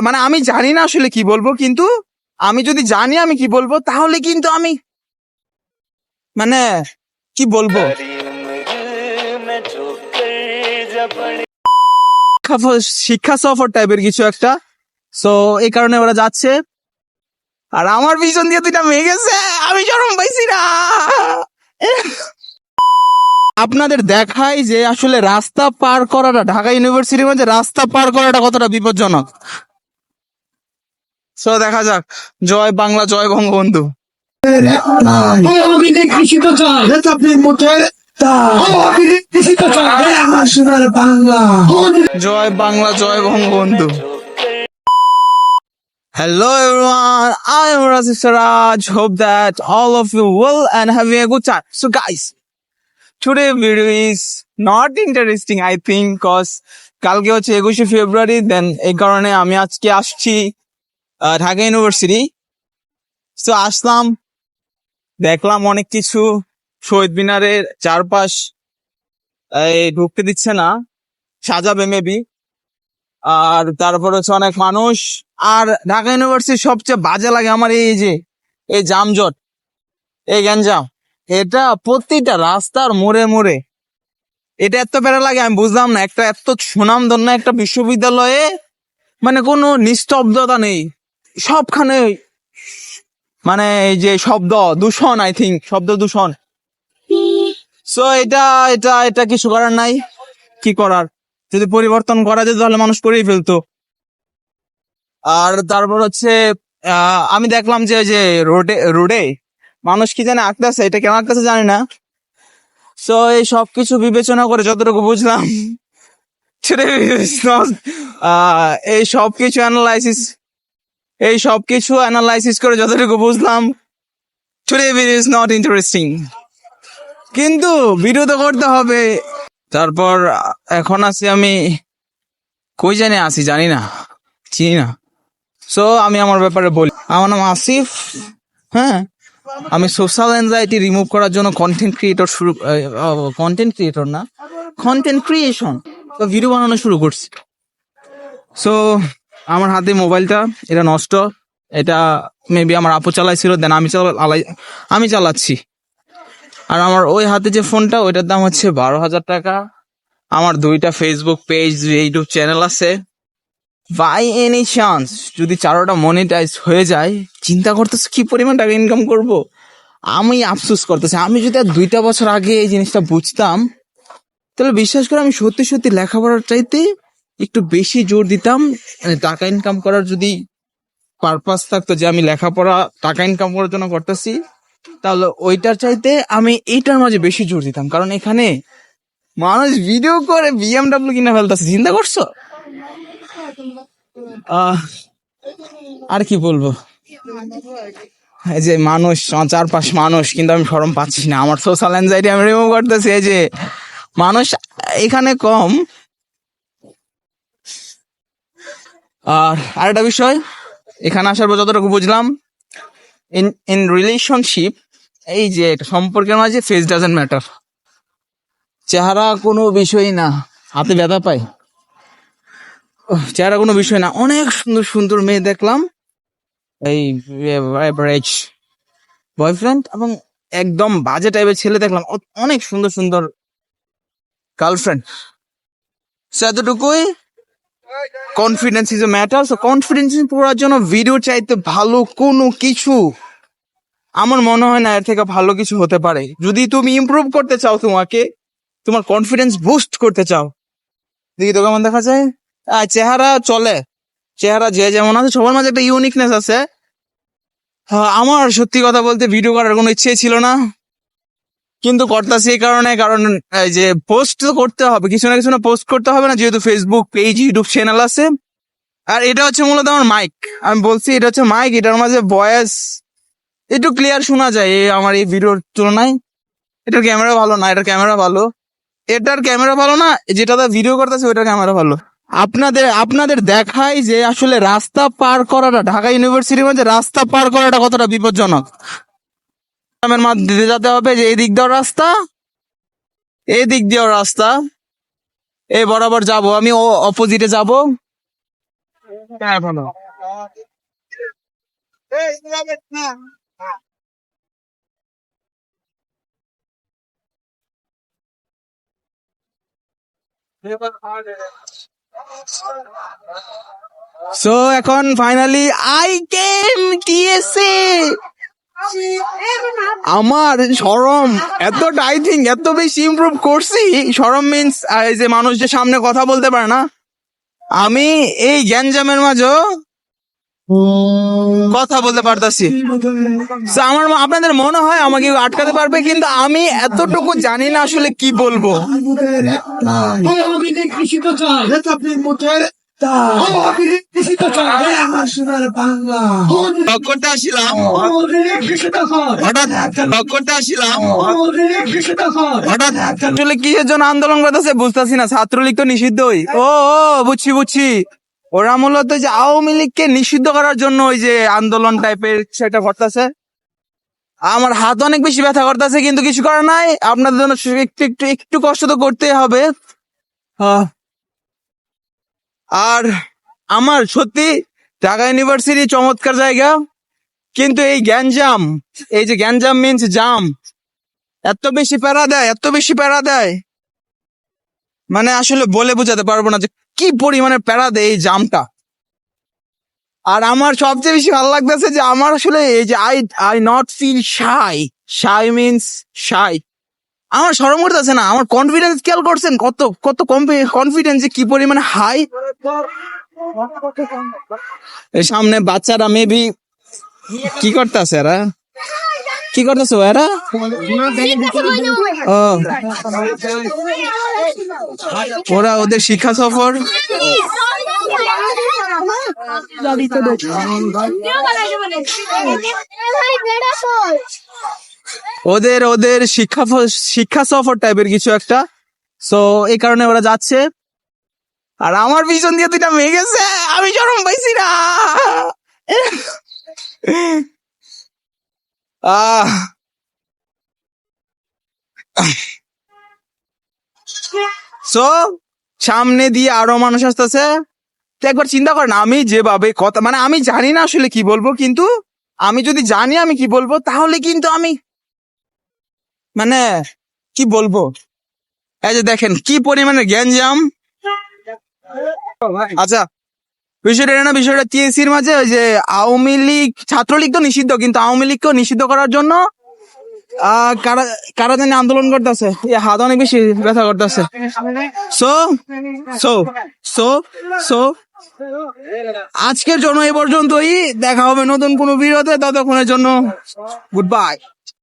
মানে আমি জানি না আসলে কি বলব, কিন্তু আমি যদি জানি আমি কি বলব, তাহলে কিন্তু আমি মানে কি বলব? শিক্ষা- সফর টাইপের কিছু একটা। সো এই কারণে ওরা যাচ্ছে। আর আমার পিছন দিয়ে দুইটা মেয়ে গেছে, আমি চরম পাইছি না। আপনাদের দেখাই যে আসলে রাস্তা পার করাটা, ঢাকা ইউনিভার্সিটির মধ্যে রাস্তা পার করাটা কতটা বিপজ্জনক। সো দেখা যাক জয় বাংলা জয় বঙ্গবন্ধু জয় বাংলা জয় Bangabandhu Hello everyone, I am Razik Saraj. Hope that all of you well and having a good time. So guys, today video is not interesting I think cause কালকে হচ্ছে একুশে ফেব্রুয়ারি দেন এই কারণে আমি আজকে আসছি ঢাকা ইউনিভার্সিটি তো আসলাম, দেখলাম অনেক কিছু শহীদ মিনারের চারপাশ ঢুকতে দিচ্ছে না, সাজাবে মেবি আর তারপর হচ্ছে অনেক মানুষ, আর ঢাকা ইউনিভার্সিটির সবচেয়ে বাজে লাগে আমার এই যে, এই জামজট এই গ্যাঞ্জাম, এটা প্রতিটা রাস্তার মোড়ে মোড়ে, এটা এত প্যারা লাগে, আমি বুঝলাম না, একটা এত সুনামধন্য একটা বিশ্ববিদ্যালয়ে মানে কোনো নিস্তব্ধতা নেই। সবখানে মানে এই যে শব্দ, দূষণ আই থিঙ্ক শব্দ দূষণ। সো এটা এটা এটা কিছু করার নাই। কি করার? যদি পরিবর্তন করা যেত তাহলে মানুষ করেই ফেলতো। আর তারপর হচ্ছে আমি দেখলাম যে ওই যে রোডে রোডে মানুষ কি জানে আঁকতেছে? এটা কেন আঁকতেছে জানি না। সো এই সব কিছু বিবেচনা করে যতটুকু বুঝলাম এই সব কিছু অ্যানালাইসিস এই সব কিছু অ্যানালাইসিস করে যতটুকু বুঝলাম today video is not interesting কিন্তু ভিডিও তো করতে হবে। তারপর এখন আছি আমি, কই জানি আছি জানি না, চিনি না। সো আমি আমার ব্যাপারে বলি, আমার নাম আসিফ হ্যাঁ? আমি সোশ্যাল অ্যাংজাইটি রিমুভ করার জন্য কন্টেন্ট ক্রিয়েটর শুরু কন্টেন্ট ক্রিয়েটর না কন্টেন্ট ক্রিয়েশন ভিডিও বানানো শুরু করছি। সো আমার হাতে মোবাইলটা, এটা নষ্ট। এটা মেবি আমার আপু চালাইছিল দেন আমি চালাই আমি চালাচ্ছি। আর আমার ওই হাতে যে ফোনটা, ওইটার দাম হচ্ছে বারো হাজার টাকা। আমার দুইটা ফেসবুক পেজ ইউটিউব চ্যানেল আছে। বাই এনি চান্স যদি চারোটা মনিটাইজ হয়ে যায়, চিন্তা করতেছে কি পরিমাণ টাকা ইনকাম করব? আমি আফসোস করতেছি। আমি যদি আর দুইটা বছর আগে এই জিনিসটা বুঝতাম, তাহলে বিশ্বাস করে আমি সত্যি সত্যি লেখাপড়ার চাইতে একটু বেশি জোর দিতাম মানে টাকা ইনকাম করার যদি পারপাস থাকতো যে আমি লেখাপড়া টাকা ইনকাম করার জন্য করতেছি, তাহলে ওইটার চাইতে আমি এইটার মাঝে বেশি জোর দিতাম। কারণ এখানে মানুষ ভিডিও করে বিএমডাব্লিউ কিনে ফেলতেছে, চিন্তা করছ? আর কি বলব? এই যে মানুষ, আমার চারপাশ মানুষ, কিন্তু আমি সরম পাচ্ছি না। আমার সোশ্যাল অ্যাংজাইটি আমি রিমুভ করতেছি, এই যে মানুষ এখানে কম আর আরেকটা বিষয় এখানে আসার পর যতটুকু বুঝলাম ইন ইন রিলেশনশিপ এই যে একটা সম্পর্কের মাঝে ফেস ডাজেন্ট ম্যাটার চেহারা কোনো বিষয় না হাতে ব্যথা ওহ, চেহারা কোনো বিষয় না। অনেক সুন্দর সুন্দর মেয়ে দেখলাম এই অ্যাভারেজ বয়ফ্রেন্ড এবং একদম বাজে টাইপের ছেলে দেখলাম। অনেক সুন্দর সুন্দর গার্লফ্রেন্ড সো এতটুকুই। Confidence is a matter so confidence পড়ার জন্য ভিডিও চাইতে ভালো কোনো কিছু। আমার মনে হয় না এর থেকে ভালো কিছু হতে পারে। যদি তুমি ইমপ্রুভ করতে চাও তোমাকে তোমার কনফিডেন্স বুস্ট করতে চাও। দেখি তো কেমন দেখা যায়। আর চেহারা চলে। চেহারা যে যেমন আছে সবার মাঝে একটা ইউনিকনেস আছে। হ্যাঁ, আমার সত্যি কথা বলতে ভিডিও করার কোনো ইচ্ছে ছিল না। কিন্তু করতেছি এই কারণে, কারণ, এই যে পোস্ট তো করতে হবে, কিছু না কিছু না পোস্ট করতে হবে না, যেহেতু ফেসবুক পেজ ইউটিউব চ্যানেল আছে। আর এটা হচ্ছে মূলত আমার মাইক আমি বলছি, এটা হচ্ছে মাইক এটার মাঝে ভয়েস একটু ক্লিয়ার শোনা যায় এই আমার এই ভিডিওর তুলনায়। এটার ক্যামেরা ভালো না, এটার ক্যামেরা ভালো। এটার ক্যামেরা ভালো না যেটাতে ভিডিও করতেছে, ওইটার ক্যামেরা ভালো। আপনাদের আপনাদের দেখাই যে আসলে রাস্তা পার করাটা, ঢাকা ইউনিভার্সিটির মধ্যে রাস্তা পার করাটা কতটা বিপজ্জনক। গ্রামের মধ্যে যেতে হবে যে এই দিক দিয়েও রাস্তা এই দিক দিয়েও রাস্তা। এই বরাবর যাব আমি ও অপোজিটে যাব। সো এখন ফাইনালি আই কেম টিএসএ আমার সরম আই থিঙ্ক এত বেশি ইমপ্রুভ করছি। সরম মিন্স যে মানুষ যে সামনে কথা বলতে পারে না। আমি এই গ্যাঞ্জামের মাঝেও কথা বলতে পারতাছি। আমার ম- আপনাদের মনে হয় আমাকে আটকাতে পারবে কিন্তু আমি এতটুকু জানি না আসলে কি বলব। ব্লগ করতে নিকৃষিত চাই হঠাৎ আসলে কিসের জন্য আন্দোলন করতেছে বুঝতেছি না ছাত্রলীগ তো নিষিদ্ধই ও ও বুঝছি বুঝছি। ওরা মূলত যে আওয়ামী লীগকে নিষিদ্ধ করার জন্য ওই যে আন্দোলন টাইপের সেটা করতেছে। আমার হাত অনেক বেশি ব্যথা করতেছে কিন্তু কিছু করার নাই। আপনাদের জন্য একটু একটু একটু কষ্ট তো করতেই হবে। আহ, আর আমার সত্যি ঢাকা ইউনিভার্সিটি চমৎকার জায়গা। কিন্তু এই গ্যাঞ্জাম, এই যে গ্যাঞ্জাম মিন্স জাম, এত বেশি প্যারা দেয়, এত বেশি প্যারা দেয়। মানে আসলে বলে বোঝাতে পারব না যে কি পরিমাণে প্যারা দেয় এই জামটা। আর আমার সবচেয়ে বেশি ভালো লাগতেছে যে আমার আসলে এই যে I I not feel shy shy means shy আমার সরম করতেছে না, আমার কনফিডেন্স খেয়াল করছেন কত কত কনফিডেন্স কি পরিমাণে হাই সামনে বাচ্চারা মেবি কি করতেছে এরা? কি করতেছে এরা ওরা ওদের শিক্ষা সফর। ওদের ওদের শিক্ষা শিক্ষা সফর টাইপের কিছু একটা। সো এই কারণে ওরা যাচ্ছে। আর আমার পিছন দিয়ে দুইটা মেয়ে গেছে আমি শরম পাইছি না। আহ। সো সামনে দিয়ে আরও মানুষ আসতেছে। তো একবার চিন্তা করেন, আমি যেভাবে কথা মানে আমি জানি না আসলে কি বলব, কিন্তু আমি যদি জানি আমি কি বলব, তাহলে কিন্তু আমি মানে কি বলব? এই যে দেখেন, কি পরিমাণে গ্যাঞ্জাম? আচ্ছা বিষয়টা না, বিষয়টা টিএসির মাঝে ওই যে আওয়ামী লীগ, ছাত্রলীগ তো নিষিদ্ধ, কিন্তু আওয়ামী লীগকেও নিষিদ্ধ করার জন্য কারা কারা জানি আন্দোলন করতেছে। হাত অনেক বেশি ব্যথা করতেছে। সো সো সো সো আজকের জন্য এই পর্যন্তই। দেখা হবে নতুন কোনো ভিডিওতে। ততক্ষণের জন্য গুড বাই